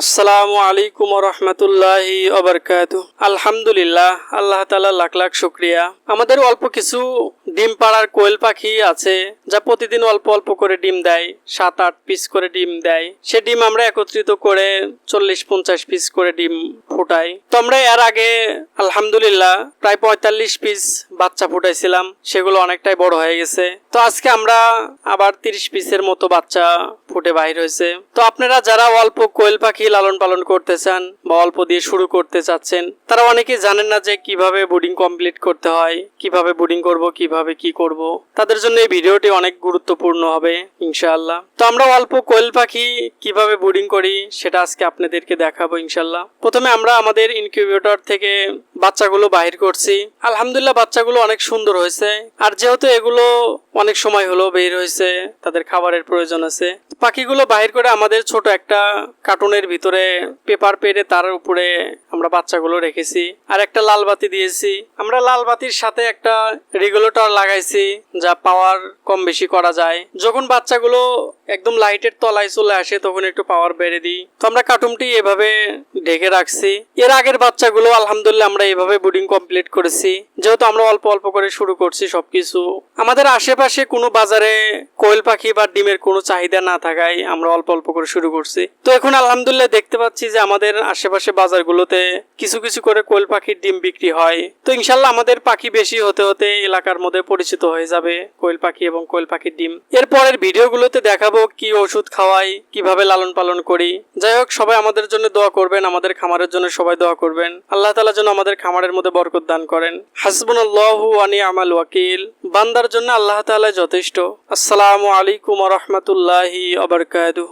আসসালামু আলাইকুম রহমতুল্লাহি অবরকাত আলহামদুলিল্লাহ, আল্লাহ তালা লাখ লাখ শুক্রিয়া। আমাদের অল্প কিছু ডিম পাড়ার কোয়েল পাখি আছে, যা প্রতিদিন অল্প অল্প করে ডিম দেয়, সাত আট পিস করে ডিম দেয়। সে ডিম আমরা একত্রিত করে চল্লিশ পঞ্চাশ পিস করে ডিম ফুটাই। তো আমরা এর আগে, আলহামদুলিল্লাহ, প্রায় পঁয়তাল্লিশ পিস বাচ্চা ফুটাইছিলাম, সেগুলো অনেকটাই বড় হয়ে গেছে। তো আজকে আমরা আবার তিরিশ পিসের মতো বাচ্চা ফুটে বাহির হয়েছে। তো আপনারা যারা অল্প কোয়েল পাখি লালন পালন করতে চান বা অল্প দিয়ে শুরু করতে চাচ্ছেন, তারা অনেকে জানেন না যে কীভাবে বোর্ডিং কমপ্লিট করতে হয়, কীভাবে বোর্ডিং করব, কীভাবে কি করব। তাদের জন্য এই ভিডিওটি অনেক গুরুত্বপূর্ণ হবে, ইনশাআল্লাহ। আমরা অল্প কোয়েল পাখি কীভাবে বোর্ডিং করি সেটা আজকে আপনাদেরকে দেখাবো ইনশাআল্লাহ প্রথমে আমরা আমাদের ইনকিউবেটর থেকে বাচ্চাগুলো বাহির করছি। আলহামদুলিল্লাহ বাচ্চাগুলো অনেক সুন্দর হয়েছে। আর যেহেতু এগুলো অনেক সময় হলো বের হয়েছে, তাদের খাবারের প্রয়োজন আছে। পাখিগুলো বাহির করে আমাদের ছোট একটা কার্টুনের ভিতরে পেপার পেরে তার উপরে আমরা বাচ্চাগুলো রেখেছি। আর একটা লাল বাতি দিয়েছি। আমরা লাল বাতির সাথে একটা রেগুলেটর লাগাইছি, যা পাওয়ার কম বেশি করা যায়। যখন বাচ্চাগুলো একদম লাইটের তলায় চলে আসে, তখন একটু পাওয়ার বেড়ে দিই। তো আমরা কার্টুনটি এভাবে ঢেকে রাখছি। এর আগের বাচ্চাগুলো আলহামদুলিল্লাহ আমরা এভাবে বোর্ডিং কমপ্লিট করেছি। যেহেতু আমরা অল্প অল্প করে শুরু করছি সবকিছু। আমাদের আশেপাশে কোনো বাজারে কোয়েল পাখি বা ডিমের কোনো চাহিদা না থাকায় আমরা অল্প অল্প করে শুরু করছি। তো এখন আলহামদুলিল্লাহ দেখতে পাচ্ছি যে আমাদের আশেপাশে বাজারগুলোতে কিছু কিছু করে কোয়েল পাখির ডিম বিক্রি হয়। তো ইনশাল্লাহ আমাদের পাখি বেশি হতে হতে এলাকার মধ্যে পরিচিত হয়ে যাবে কোয়েল পাখি এবং কোয়েল পাখির ডিম। এরপরের ভিডিওগুলোতে দেখাবো কি ওষুধ খাওয়াই, কীভাবে লালন পালন করি। যাই হোক, সবাই আমাদের জন্য দোয়া করবেন, আমাদের খামারের জন্য সবাই দোয়া করবেন। আল্লাহ তালা যেন আমাদের খামারের মধ্যে বরকত দান করেন। হাসবুন আল্লাহু আনি আমাল ওয়াকিল। বান্দার জন্য আল্লাহ তালা যথেষ্ট। আসসালামু আলাইকুম রহমতুল্লাহি আবরকাতুহ